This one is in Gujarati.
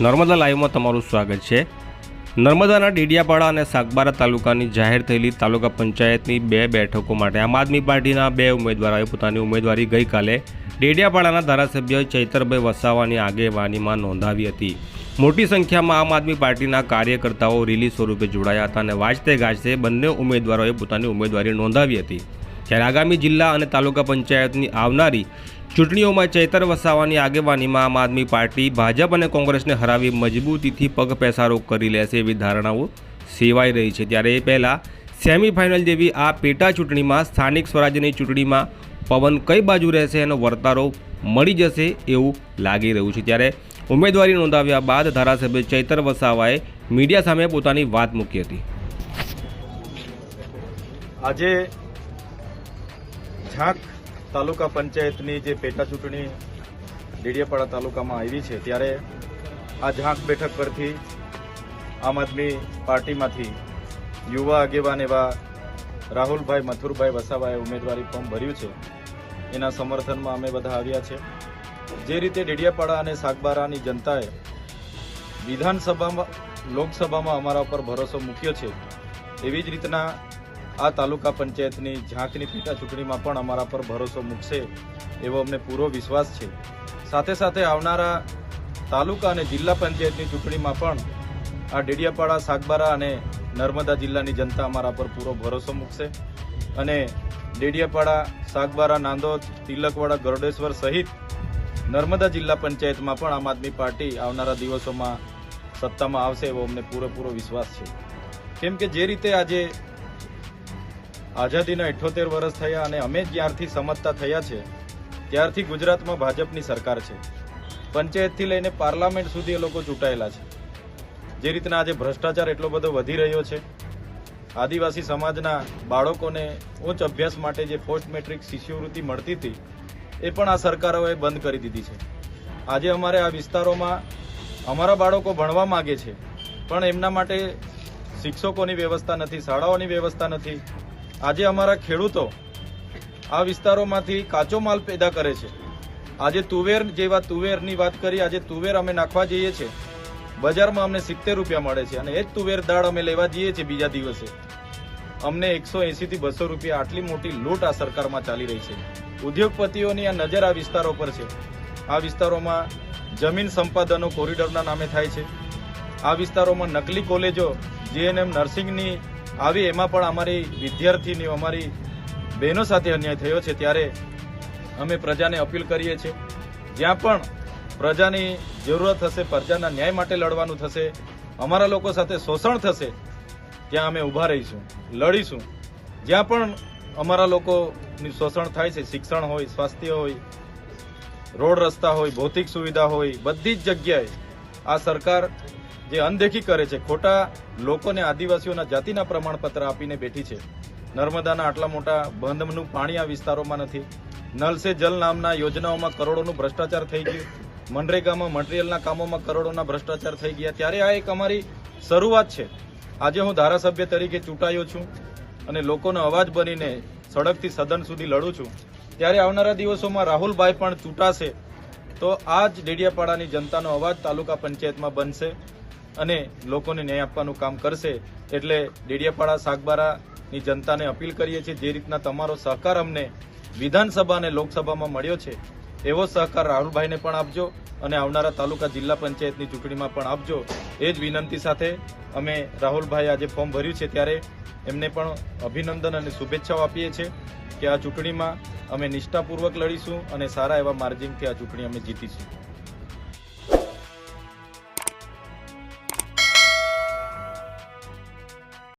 નર્મદા લાઈવમાં તમારું સ્વાગત છે. નર્મદાના ડેડિયાપાડા અને સાગબારા તાલુકાની જાહેર થયેલી તાલુકા પંચાયતની બે બેઠકો માટે આમ આદમી પાર્ટીના બે ઉમેદવારોએ પોતાની ઉમેદવારી ગઈકાલે ડેડિયાપાડાના ધારાસભ્ય ચૈતરભાઈ વસાવાની આગેવાનીમાં નોંધાવી હતી. મોટી સંખ્યામાં આમ આદમી પાર્ટીના કાર્યકર્તાઓ રીલી સ્વરૂપે જોડાયા હતા અને વાજતે ગાજતે બંને ઉમેદવારોએ પોતાની ઉમેદવારી નોંધાવી હતી. ત્યારે આગામી જિલ્લા અને તાલુકા પંચાયતની આવનારી ચૂંટણીઓમાં ચૈતર વસાવાની આગેવાનીમાં આમ આદમી પાર્ટી ભાજપ અને કોંગ્રેસને હરાવી મજબૂતીથી પગ પેસારો કરી લેશે એવી ધારણાઓ સેવાઈ રહી છે. ત્યારે એ પહેલાં સેમીફાઇનલ જેવી આ પેટા ચૂંટણીમાં સ્થાનિક સ્વરાજ્યની ચૂંટણીમાં પવન કઈ બાજુ રહેશે એનો વર્તારો મળી જશે એવું લાગી રહ્યું છે. ત્યારે ઉમેદવારી નોંધાવ્યા બાદ ધારાસભ્ય ચૈતર વસાવાએ મીડિયા સામે પોતાની વાત મૂકી હતી. આજે ઝાંક તાલુકા પંચાયતની જે પેટા ચૂંટણી ડેડિયાપાડા તાલુકામાં આવી છે, ત્યારે આ ઝાંક બેઠક પરથી આમ આદમી પાર્ટીમાંથી યુવા આગેવાન એવા રાહુલભાઈ, મથુરભાઈ વસાવાએ ઉમેદવારી ફોર્મ ભર્યું છે. એના સમર્થનમાં અમે બધા આવ્યા છે. જે રીતે ડેડિયાપાડા અને સાગબારાની જનતાએ વિધાનસભામાં, લોકસભામાં અમારા ઉપર ભરોસો મૂક્યો છે, એવી જ રીતના આ તાલુકા પંચાયતની ઝાંકની પેટા ચૂંટણીમાં પણ અમારા પર ભરોસો મૂકશે એવો અમને પૂરો વિશ્વાસ છે. સાથે સાથે આવનારા તાલુકા અને જિલ્લા પંચાયતની ચૂંટણીમાં પણ આ ડેડિયાપાડા, સાગબારા અને નર્મદા જિલ્લાની જનતા અમારા પર પૂરો ભરોસો મૂકશે અને ડેડિયાપાડા, સાગબારા, નાંદોદ, તિલકવાડા, ગરડેશ્વર સહિત નર્મદા જિલ્લા પંચાયતમાં પણ આમ આદમી પાર્ટી આવનારા દિવસોમાં સત્તામાં આવશે એવો અમને પૂરેપૂરો વિશ્વાસ છે. કેમ કે જે રીતે આજે આઝાદીના અઠ્યોતેર વર્ષ થયા અને અમે જ્યારથી સમજતા થયા છે, ત્યારથી ગુજરાતમાં ભાજપની સરકાર છે. પંચાયતથી લઈને પાર્લામેન્ટ સુધી એ લોકો ચૂંટાયેલા છે. જે રીતના આજે ભ્રષ્ટાચાર એટલો બધો વધી રહ્યો છે, આદિવાસી સમાજના બાળકોને ઉચ્ચ અભ્યાસ માટે જે પોસ્ટ મેટ્રિક શિષ્યવૃત્તિ મળતી હતી, એ પણ આ સરકારોએ બંધ કરી દીધી છે. આજે અમારે આ વિસ્તારોમાં અમારા બાળકો ભણવા માગે છે, પણ એમના માટે શિક્ષકોની વ્યવસ્થા નથી, શાળાઓની વ્યવસ્થા નથી આજે અમારા ખેડૂતો આ વિસ્તારોમાંથી કાચો માલ પેદા કરે છે. આજે તુવેર જેવા તુવેરની વાત કરી, આજે તુવેર અમે નાખવા જઈએ છીએ. બજારમાં અમને સિત્તેર રૂપિયા મળે છે અને એ જ તુવેર દાળ અમે લેવા જઈએ છીએ બીજા દિવસે. અમને એકસો એસી થી બસો રૂપિયા આટલી મોટી લૂંટ આ સરકારમાં ચાલી રહી છે. ઉદ્યોગપતિઓની આ નજર આ વિસ્તારો પર છે. આ વિસ્તારોમાં જમીન સંપાદનો કોરિડોરના નામે થાય છે. આ વિસ્તારોમાં નકલી કોલેજો જીએનએમ નર્સિંગની આવી એમાં પણ અમારી વિદ્યાર્થીની, અમારી બહેનો સાથે અન્યાય થયો છે. ત્યારે અમે પ્રજાને અપીલ કરીએ છીએ, જ્યાં પણ પ્રજાની જરૂરત હશે, પ્રજાના ન્યાય માટે લડવાનું થશે, અમારા લોકો સાથે શોષણ થશે, ત્યાં અમે ઊભા રહીશું, લડીશું. જ્યાં પણ અમારા લોકોની શોષણ થાય છે, શિક્ષણ હોય, સ્વાસ્થ્ય હોય, રોડ રસ્તા હોય, ભૌતિક સુવિધા હોય, બધી જ જગ્યાએ આ સરકાર જે અનદેખી કરે છે. ખોટા લોકોને આદિવાસીઓના જાતિના પ્રમાણપત્ર આપીને બેઠી છે. નર્મદાના આટલા મોટા બંધનું પાણી આ વિસ્તારોમાં નથી. નલ સે જલ નામના યોજનાઓમાં કરોડોનું ભ્રષ્ટાચાર થઈ ગયું. મનરેગામાં મટીરિયલના કામોમાં કરોડોના ભ્રષ્ટાચાર થઈ ગયા. ત્યારે આ એક અમારી શરૂઆત છે. આજે હું ધારાસભ્ય તરીકે ચૂંટાયો છું અને લોકોનો અવાજ બનીને સડકથી સદન સુધી લડું છું. ત્યારે આવનારા દિવસોમાં રાહુલભાઈ પણ ચૂંટાશે તો આ જ ડેડિયાપાડાની જનતાનો અવાજ તાલુકા પંચાયતમાં બનશે. અને લોકોને ન્યાય આપવાનું કામ કરશે એટલે ડેડિયાપાડા સાગબારાની જનતાને અપીલ કરીએ છીએ જે રીતના તમારો સહકાર અમને વિધાનસભા અને લોકસભામાં મળ્યો છે, એવો સહકાર રાહુલભાઈને પણ આપજો અને આવનારા તાલુકા જિલ્લા પંચાયતની ચૂંટણીમાં પણ આપજો. એ જ વિનંતી સાથે અમે રાહુલભાઈ આજે ફોર્મ ભર્યું છે ત્યારે એમને પણ અભિનંદન અને શુભેચ્છાઓ આપીએ છીએ કે આ ચૂંટણીમાં અમે નિષ્ઠાપૂર્વક લડીશું અને સારા એવા માર્જિનથી આ ચૂંટણી અમે જીતીશું.